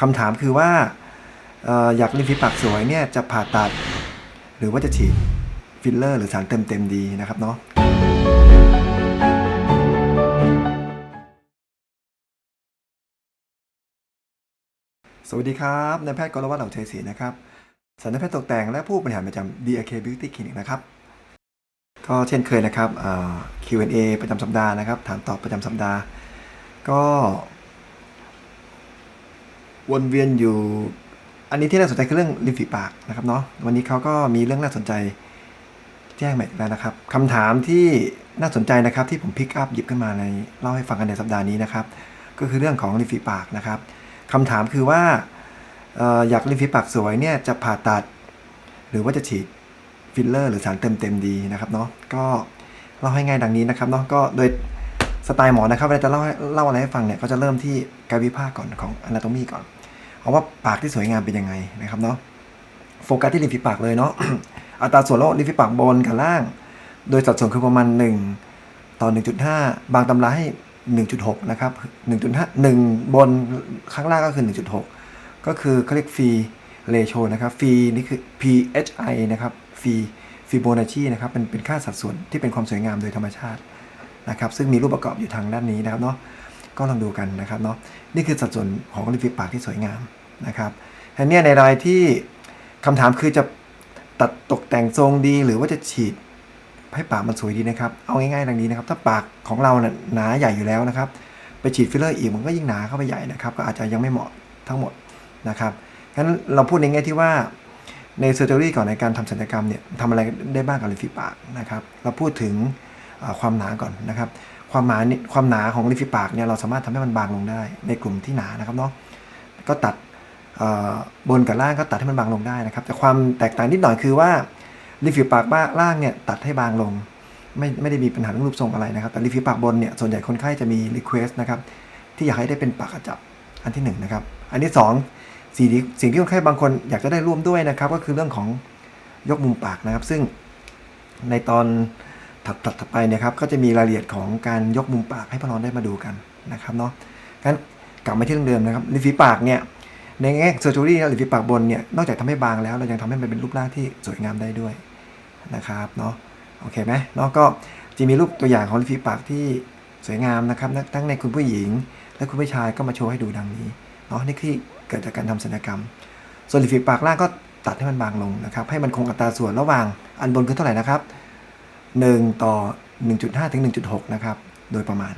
คำถามคือว่าอยากริมฝีปากสวยเนี่ยจะผ่าตัด หรือว่าจะฉีดฟิลเลอร์ หรือสารเติมเต็มดีนะครับเนาะสวัสดีครับนายแพทย์กรวัตรเหล่าชัยศรีนะครับสัญญแพทย์ตกแต่งและผู้บริหารประจำ DRK Beauty Clinic นะครับ ก็เช่นเคยนะครับ Q&A ประจำสัปดาห์นะครับ ถามตอบประจำสัปดาห์ ก็ วนเวียนอยู่ อันนี้ที่น่าสนใจคือเรื่องริมฝีปากนะครับเนาะวันนี้เขาก็มีเรื่องน่าสนใจแจ้งมาอีกแล้วนะครับคำถามที่น่าสนใจนะครับที่ผมพิกอัพหยิบขึ้นมาในเล่าให้ฟังกันในสัปดาห์นี้นะครับ ก็คือเรื่องของริมฝีปากนะครับคำถามคือว่าอออยากริมฝีปากสวยเนี่ยจะผ่าตัด หรือว่าจะฉีดฟิลเลอร์ หรือสารเติมเต็มดีนะครับเนาะก็เล่าให้ง่ายดังนี้นะครับเนาะก็โดย สไตล์หมอนะครับเวลาจะเล่าเล่าอะไรให้ฟังเนี่ยก็จะเริ่มที่กายวิภาคก่อนของ anatomy ก่อน เอาว่าปากที่สวยงามเป็นยังไงนะครับเนาะโฟกัสที่ริมฝีปากเลยเนาะอัตราส่วนระหว่างริมฝีปากบนกับล่าง โดยสัดส่วนคือประมาณ 1 ต่อ 1.5 บางตำราให้ 1.6 นะครับ 1.5 1 บนข้างล่างก็คือ 1.6 ก็คือเขาเรียกฟรีเรโชนะครับฟรีนี่คือ PHI นะครับฟรีฟิโบนัชชีนะครับเป็นเป็นค่าสัดส่วนที่เป็นความสวยงามโดยธรรมชาติ นะครับซึ่งมีรูปประกอบอยู่ทางด้านนี้นะครับเนาะก็ลองดูกันนะครับเนาะนี่คือสัดส่วนของริมฝีปากที่สวยงามนะครับอันเนี้ยในรายที่คำถามคือจะตัดตกแต่งทรงดีหรือว่าจะฉีดให้ปากมันสวยดีนะครับ เอาง่ายๆดังนี้นะครับ ถ้าปากของเราเนี่ยหนาใหญ่อยู่แล้วนะครับ ไปฉีดฟิลเลอร์อีกมันก็ยิ่งหนาเข้าไปใหญ่นะครับ ก็อาจจะยังไม่เหมาะทั้งหมดนะครับงั้นเราพูดในแง่ที่ว่าในเซอร์เจอรี่ก่อนในการทำศัลยกรรมเนี่ยทำอะไรได้บ้างกับริมฝีปากนะครับ เราพูดถึง ความหนาก่อนนะครับ ความหนานี่ความหนาของริมฝีปากเนี่ยเราสามารถทำให้มันบางลงได้ ในกลุ่มที่หนานะครับเนาะก็ตัดบนกับล่างก็ตัดให้มันบางลงได้นะครับ แต่ความแตกต่างนิดหน่อยคือว่าริมฝีปากบ้าล่างเนี่ยตัดให้บางลง ไม่ไม่ได้มีปัญหาเรื่องรูปทรงอะไรนะครับ แต่ริมฝีปากบนเนี่ยส่วนใหญ่คนไข้จะมีรีเควสต์นะครับที่อยากให้ได้เป็นปากกระจับอันที่หนึ่งนะครับ อันที่สองสิ่งที่สิ่งที่คนไข้บางคนอยากจะได้ร่วมด้วยนะครับ ก็คือเรื่องของยกมุมปากนะครับ ซึ่งในตอน ถัดถัดถัดไปเนะครับก็จะมีรายละเอียดของการยกมุมปากให้พวกเราได้มาดูกันนะครับเนาะงั้นกลับมาที่เรื่องเดิมนะครับริมฝีปากเนี่ยในแง่เซอร์จูรี่ริมฝีปากบนเนี่ยนอกจากทำให้บางแล้วเรายังทำให้มันเป็นรูปร่างที่สวยงามได้ด้วยนะครับเนาะโอเคไหมเนาะก็จะมีรูปตัวอย่างของริมฝีปากที่สวยงามนะครับทั้งในคุณผู้หญิง และคุณผู้ชายก็มาโชว์ให้ดูดังนี้เนาะนี่คือเกิดจากการทำศัลยกรรม ส่วนริมฝีปากล่างก็ตัดให้มันบางลงนะครับให้มันคงอัตราส่วนระหว่างอันบนคือเท่าไหร่นะครับ 1 ต่อ 1.5 ถึง 1.6 นะครับ โดยประมาณ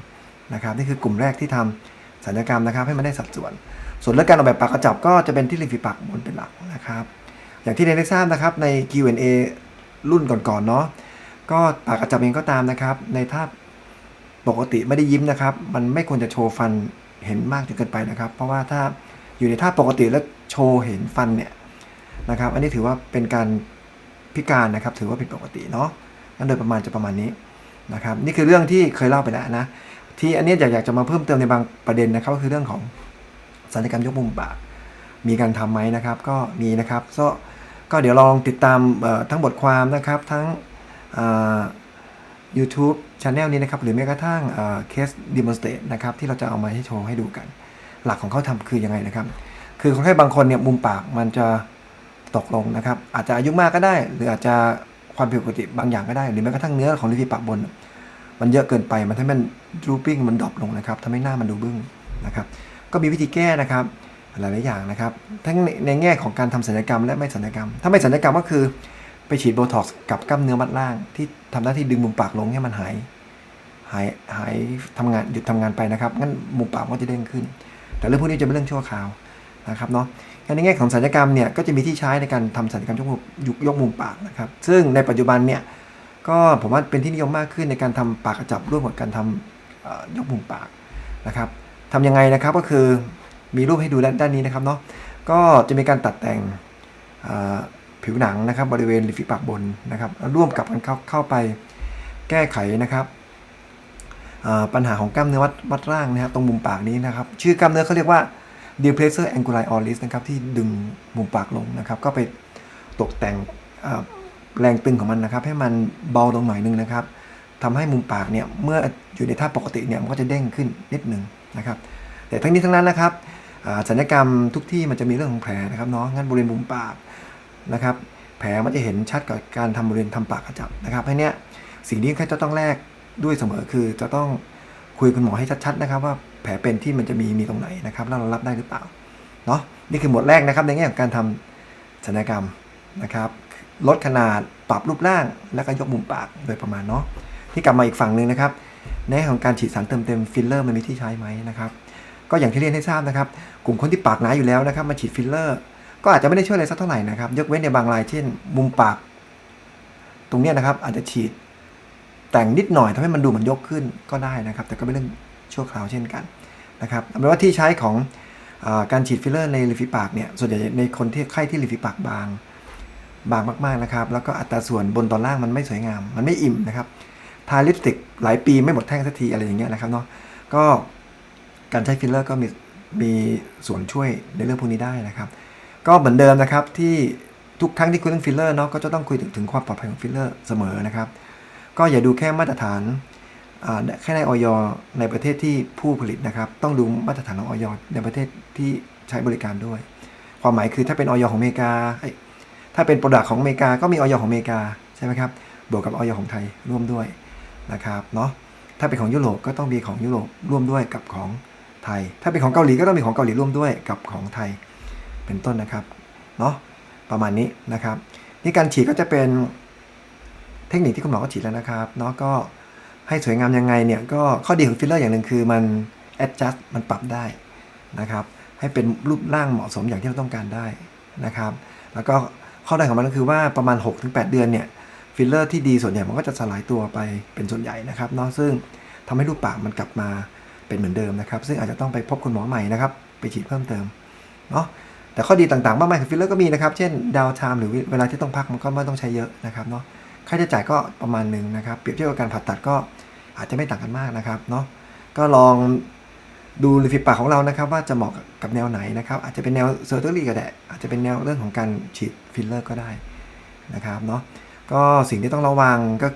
นะครับ นี่คือกลุ่มแรกที่ทำศัลยกรรมนะครับ ให้มันได้สัดส่วน ส่วนเรื่องการออกแบบปากกระจับก็จะเป็นที่ริมฝีปากบนเป็นหลักนะครับ อย่างที่เรนได้ทราบนะครับใน Q&A รุ่นก่อนๆเนาะก็ปากกระจับเองก็ตามนะครับ ในท่าปกติไม่ได้ยิ้มนะครับ มันไม่ควรจะโชว์ฟันเห็นมากจนเกินไปนะครับ เพราะว่าถ้าอยู่ในท่าปกติแล้วโชว์เห็นฟันเนี่ยนะครับ อันนี้ถือว่าเป็นการพิการนะครับ ถือว่าผิดปกติเนาะ นั่นโดยประมาณจะประมาณนี้นะครับนี่คือเรื่องที่เคยเล่าไปแล้วนะที่อันนี้อยากอยากจะมาเพิ่มเติมในบางประเด็นนะครับก็คือเรื่องของศัลยกรรมยกมุมปากมีการทำไหมนะครับก็มีนะครับก็ก็เดี๋ยวลองติดตามทั้งบทความนะครับทั้งเอ่อ YouTube Channel นี้นะครับหรือแม้กระทั่งเคส demonstrate นะครับที่เราจะเอามาให้โชว์ให้ดูกัน หลักของเขาทำคือยังไงนะครับ คือคนไข้บางคนเนี่ยมุมปากมันจะตกลงนะครับ อาจจะอายุมากก็ได้ หรืออาจจะ ความผิดปกติบางอย่างก็ได้ หรือแม้กระทั่งเนื้อของริมฝีปากบน มันเยอะเกินไปมันทำให้มัน drooping มันดรอปลงนะครับทำให้หน้ามันดูบึ้งนะครับ ก็มีวิธีแก้นะครับหลายๆอย่างนะครับ ทั้งในแง่ของการทำศัลยกรรมและไม่ศัลยกรรม ถ้าไม่ศัลยกรรมก็คือไปฉีดโบท็อกซ์กับกล้ามเนื้อมัดล่าง ที่ทำหน้าที่ดึงมุมปากลงให้มันหายหายหายทำงานหยุดทำงานไปนะครับงั้นมุมปากก็จะเด้งขึ้น แต่เรื่องพวกนี้จะเป็นเรื่องชั่วคราวนะครับเนาะ ในแง่ของศัลยกรรมเนี่ยก็จะมีที่ใช้ในการทำศัลยกรรมยกมุมยกยกมุมปากนะครับ ซึ่งในปัจจุบันเนี่ยก็ผมว่าเป็นที่นิยมมากขึ้นในการทำปากกระจับร่วมกับการทำยกมุมปากนะครับทำยังไงนะครับก็คือมีรูปให้ดูด้านนี้นะครับเนาะก็จะมีการตัดแต่งผิวหนังนะครับ บริเวณริมฝีปากบนนะครับแล้วร่วมกับกันเข้าเข้าไปแก้ไขนะครับปัญหาของกล้ามเนื้อวัดวัดร่างนะครับตรงมุมปากนี้นะครับ ชื่อกล้ามเนื้อเขาเรียกว่า depressor anguli oris นะครับที่ดึงมุมปากลงนะครับ ก็ไปตกแต่งแรงตึงของมันนะครับ ให้มันเบาลงหน่อยนึงนะครับทำให้มุมปากเนี่ยเมื่ออยู่ในท่าปกติเนี่ยมันก็จะเด้งขึ้นนิดนึงนะครับ แต่ทั้งนี้ทั้งนั้นนะครับศัลยกรรมทุกที่มันจะมีเรื่องของแผลนะครับเนาะงั้นบริเวณมุมปากนะครับ แผลมันจะเห็นชัดกับการทำบริเวณทำปากกระจับนะครับให้เนี้ยสิ่งที่แค่จะต้องแลกด้วยเสมอคือจะต้อง คุยกับคุณหมอให้ชัดๆนะครับว่าแผลเป็นที่มันจะมีมีตรงไหนนะครับแล้วเรารับได้หรือเปล่าเนาะนี่คือหมวดแรกนะครับในแง่ของการทำศัลยกรรมนะครับลดขนาดปรับรูปร่างแล้วก็ยกมุมปากโดยประมาณเนาะที่กลับมาอีกฝั่งหนึ่งนะครับในแง่ของการฉีดสารเติมเต็มฟิลเลอร์มันมีที่ใช้ไหมนะครับก็อย่างที่เรียนให้ทราบนะครับ กลุ่มคนที่ปากหนาอยู่แล้วนะครับมาฉีดฟิลเลอร์ ก็อาจจะไม่ได้ช่วยอะไรสักเท่าไหร่นะครับยกเว้นในบางรายเช่น มุมปาก ตรงนี้นะครับอาจจะฉีด แต่งนิดหน่อยทำให้มันดูเหมือนยกขึ้นก็ได้นะครับ แต่ก็เป็นเรื่องชั่วคราวเช่นกันนะครับเอาเป็นว่าที่ใช้ของอการฉีดฟิลเลอร์ในริมฝีปากเนี่ยส่วนใหญ่ในคนที่ไข้ที่ริมฝีปากบาง บางมากๆนะครับ แล้วก็อัตราส่วนบนตอนล่างมันไม่สวยงาม มันไม่อิ่มนะครับทาลิปสติกหลายปีไม่หมดแท่งสักทีอะไรอย่างเงี้ยนะครับเนาะก็การใช้ฟิลเลอร์ก็มีมีส่วนช่วยในเรื่องพวกนี้ได้นะครับ ก็เหมือนเดิมนะครับที่ทุกครั้งที่คุยเรื่องฟิลเลอร์เนาะก็จะต้องคุยถึงถึงความปลอดภัยของฟิลเลอร์เสมอนะครับ ก็อย่าดูแค่มาตรฐานแค่ในออยในประเทศที่ผู้ผลิตนะครับ ต้องดูมาตรฐานของออยในประเทศที่ใช้บริการด้วย ความหมายคือถ้าเป็นออยของอเมริกา ถ้าเป็นโปรดักของอเมริกาก็มีออยของอเมริกาใช่ไหมครับบวกกับออยของไทยร่วมด้วยนะครับเนาะถ้าเป็นของยุโรปก็ต้องมีของยุโรปร่วมด้วยกับของไทย ถ้าเป็นของเกาหลีก็ต้องมีของเกาหลีร่วมด้วยกับของไทยเป็นต้นนะครับเนาะประมาณนี้นะครับนี่การฉีดก็จะเป็น เทคนิคที่คุณหมอก็ฉีดแล้วนะครับเนาะก็ให้สวยงามยังไงเนี่ยก็ข้อดีของฟิลเลอร์อย่างหนึ่งคือมัน adjust มันปรับได้นะครับให้เป็นรูปร่างเหมาะสมอย่างที่เราต้องการได้นะครับแล้วก็ข้อได้ของมันก็คือว่าประมาณ 6-8 เดือนเนี่ยฟิลเลอร์ที่ดีส่วนใหญ่มันก็จะสลายตัวไปเป็นส่วนใหญ่นะครับเนาะซึ่งทำให้รูปปากมันกลับมาเป็นเหมือนเดิมนะครับ ซึ่งอาจจะต้องไปพบคุณหมอใหม่นะครับไปฉีดเพิ่มเติมเนาะแต่ข้อดีต่างๆมากมายของฟิลเลอร์ก็มีนะครับ เช่นดาวไทม์หรือเวลาที่ต้องพักมันก็ไม่ต้องใช้เยอะนะครับเนาะ ค่าใช้จ่ายก็ประมาณหนึ่งนะครับ เปรียบเทียบกับการผ่าตัดก็อาจจะไม่ต่างกันมากนะครับเนาะก็ลองดูริมฝีปากของเรานะครับ ว่าจะเหมาะกับแนวไหนนะครับ อาจจะเป็นแนวเซอร์เจอรี่ก็ได้อาจจะเป็นแนวเรื่องของการฉีดฟิลเลอร์ก็ได้นะครับเนาะก็สิ่งที่ต้องระวังก็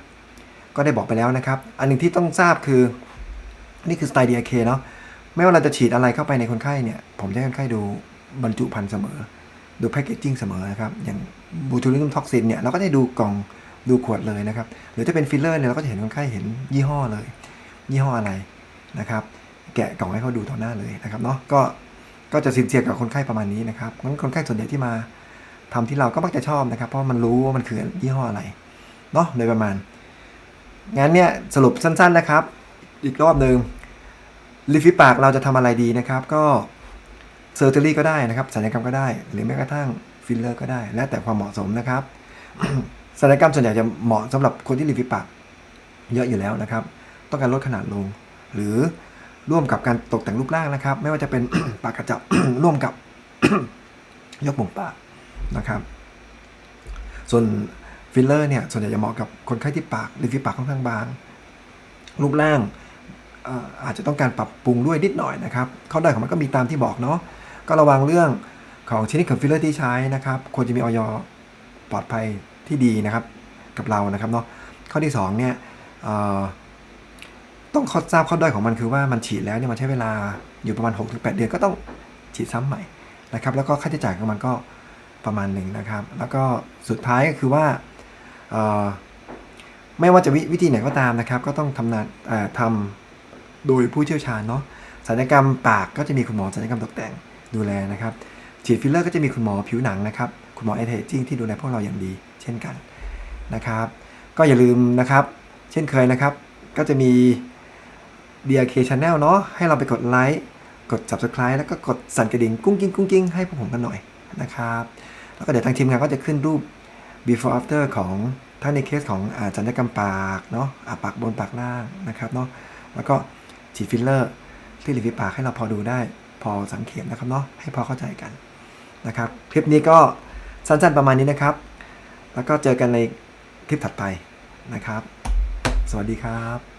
ก็ได้บอกไปแล้วนะครับ อันหนึ่งที่ต้องทราบคือ นี่คือสไตล์ DRK เนาะไม่ว่าเราจะฉีดอะไรเข้าไปในคนไข้เนี่ย ผมจะให้คนไข้ดูบรรจุภัณฑ์เสมอ ดูแพคเกจจิ้งเสมอนะครับ อย่างบูทูลินุมท็อกซินเนี่ย เราก็ได้ดูกล่อง ดูขวดเลยนะครับ หรือถ้าเป็นฟิลเลอร์เนี่ยเราก็จะเห็นคนไข้เห็นยี่ห้อเลย ยี่ห้ออะไรนะครับ แกะกล่องให้เขาดูต่อหน้าเลยนะครับเนาะก็ก็จะสินเสียกับคนไข้ประมาณนี้นะครับงั้นคนไข้ส่วนใหญ่ที่มาทำที่เราก็มักจะชอบนะครับ เพราะมันรู้ว่ามันคือยี่ห้ออะไรเนาะโดยประมาณงั้นเนี่ยสรุปสั้นๆนะครับ อีกรอบหนึ่งลิฟิปากเราจะทำอะไรดีนะครับ ก็เซอร์เจอรี่ก็ได้นะครับศัลยกรรมก็ได้ หรือแม้กระทั่งฟิลเลอร์ก็ได้ แล้วแต่ความเหมาะสมนะครับ ศัลยกรรมส่วนใหญ่จะเหมาะสำหรับคนที่ลิฟฟิปากเยอะอยู่แล้วนะครับ ต้องการลดขนาดลง หรือร่วมกับการตกแต่งรูปร่างนะครับ ไม่ว่าจะเป็นปากกระจับร่วมกับยกมุมปากนะครับ ส่วนฟิลเลอร์เนี่ยส่วนใหญ่จะเหมาะกับคนไข้ที่ปากริมฝีปากค่อนข้างบาง รูปร่างเอ่ออาจจะต้องการปรับปรุงด้วยนิดหน่อยนะครับข้อได้ของมันก็มีตามที่บอกเนาะก็ระวังเรื่องของชนิดของฟิลเลอร์ที่ใช้นะครับควรจะมีออยปลอดภัย ที่ดีนะครับกับเรานะครับเนาะข้อที่สองเนี่ยต้องข้าทราบข้อด้อยของมันคือว่ามันฉีดแล้วเนี่ยมันใช้เวลาอยู่ประมาณ 6-8 เดือนก็ต้องฉีดซ้ำใหม่นะครับ แล้วก็ค่าใช้จ่ายของมันก็ประมาณหนึ่งนะครับ แล้วก็สุดท้ายก็คือว่าไม่ว่าจะววิธีไหนก็ตามนะครับ ก็ต้องทำนานทำโดยผู้เชี่ยวชาญเนาะศัลยกรรมปากก็จะมีคุณหมอศัลยกรรมตกแต่งดูแลนะครับฉีดฟิลเลอร์ก็จะมีคุณหมอผิวหนังนะครับ คุณหมอเอเทจิ้งที่ดูแลพวกเราอย่างดี เช่นกันนะครับ ก็อย่าลืมนะครับ เช่นเคยนะครับ ก็จะมี DRK Channel เนาะให้เราไปกดไลค์กด Subscribe แล้วก็กดสั่นกระดิ่งกุ้งกิ้งกุ้งกิ้งให้พวกผมกันหน่อยนะครับแล้วก็เดี๋ยวทางทีมงานก็จะขึ้นรูป before after ของทั้งในเคสของอาศัลยกรรมปากเนาะอาปากบนปากล่างนะครับเนาะแล้วก็ฉีดฟิลเลอร์ที่ริมฝีปากให้เราพอดูได้ พอสังเกตนะครับเนาะให้พอเข้าใจกันนะครับ คลิปนี้ก็ สั้นๆประมาณนี้นะครับ แล้วก็เจอกันในคลิปถัดไปนะครับ สวัสดีครับ